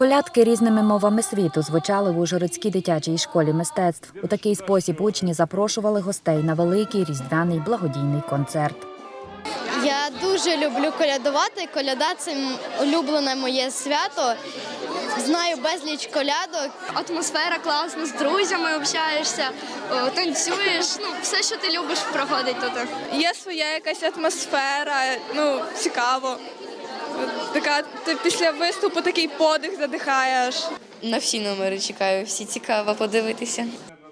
Колядки різними мовами світу звучали в Ужгородській дитячій школі мистецтв. У такий спосіб учні запрошували гостей на великий різдвяний благодійний концерт. Я дуже люблю колядувати. Коляда це улюблене моє свято. Знаю безліч колядок. Атмосфера класна, з друзями общаєшся, танцюєш. Ну, все, що ти любиш, проходить тут. Є своя якась атмосфера, ну цікаво. Така ти після виступу такий подих задихаєш. На всі номери чекаю, всі цікаво подивитися.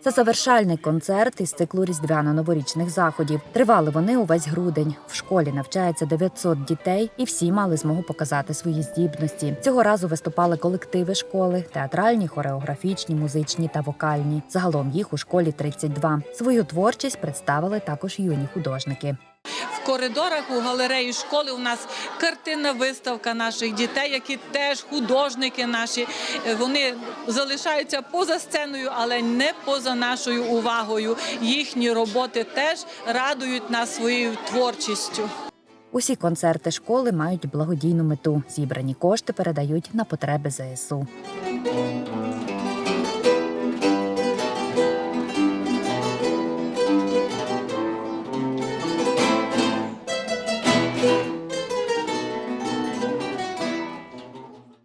Це завершальний концерт із циклу різдвяно-новорічних заходів. Тривали вони увесь грудень. В школі навчається 900 дітей, і всі мали змогу показати свої здібності. Цього разу виступали колективи школи, театральні, хореографічні, музичні та вокальні. Загалом їх у школі 32. Свою творчість представили також юні художники. Коридорах у галереї школи у нас картинна виставка наших дітей, які теж художники наші. Е, Вони залишаються поза сценою, але не поза нашою увагою. Їхні роботи теж радують нас своєю творчістю. Усі концерти школи мають благодійну мету. Зібрані кошти передають на потреби ЗСУ.